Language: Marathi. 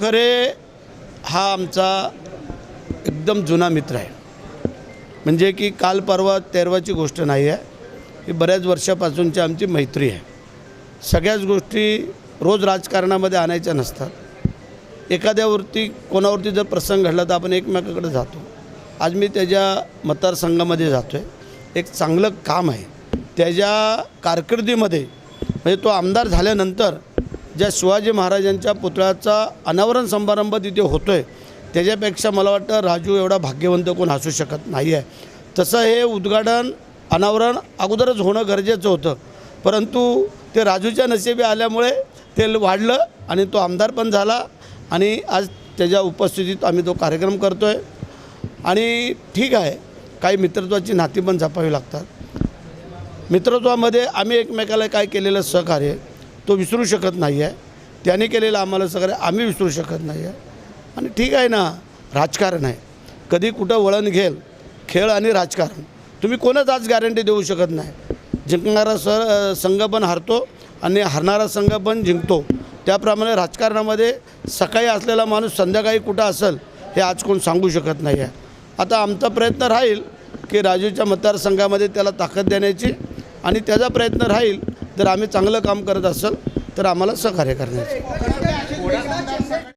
खरे हा आमचा एकदम जुना मित्र आहे. म्हणजे की काल परवा तेरवाची गोष्ट नाही आहे. ही बऱ्याच वर्षापासूनची आमची मैत्री आहे. सगळ्याच गोष्टी रोज राजकारणामध्ये आणायच्या नसतात. एखाद्यावरती कोणावरती जर प्रसंग घडला तर आपण एकमेकाकडे जातो. आज मी त्याच्या मतदारसंघामध्ये जातो आहे एक चांगलं काम आहे. त्याच्या कारकिर्दीमध्ये म्हणजे तो आमदार झाल्यानंतर ज्या शिवाजी महाराजांच्या पुतळ्याचा अनावरण समारंभ तिथे होतो आहे त्याच्यापेक्षा मला वाटतं राजू एवढा भाग्यवंत कोण असू शकत नाही आहे. तसं हे उद्घाटन अनावरण अगोदरच होणं गरजेचं होतं. परंतु ते राजूच्या नशिबी आल्यामुळे ते वाढलं आणि तो आमदार पण झाला आणि आज त्याच्या उपस्थितीत आम्ही तो कार्यक्रम करतो आहे आणि ठीक आहे काही मित्रत्वाची नाती पण जपावी लागतात. मित्रत्वामध्ये आम्ही एकमेकाला काय केलेलं सहकार्य तो विसरू शकत नाही आहे त्याने केलेलं आम्हाला सगळं आम्ही विसरू शकत नाही आहे आणि ठीक आहे ना राजकारण आहे. कधी कुठं वळण घेल खेळ आणि राजकारण. तुम्ही कोणच आज गॅरंटी देऊ शकत नाही. जिंकणारा स संघ पण हरतो आणि हरणारा संघ पण जिंकतो. त्याप्रमाणे राजकारणामध्ये सकाळी असलेला माणूस संध्याकाळी कुठं असेल हे आज कोण सांगू शकत नाही आहे आता आमचा प्रयत्न राहील की राजूच्या मतदारसंघामध्ये त्याला ताकद देण्याची आणि त्याचा प्रयत्न राहील जर आम्ही चांगलं काम करत असेल तर आम्हाला सहकार्य करण्याचं.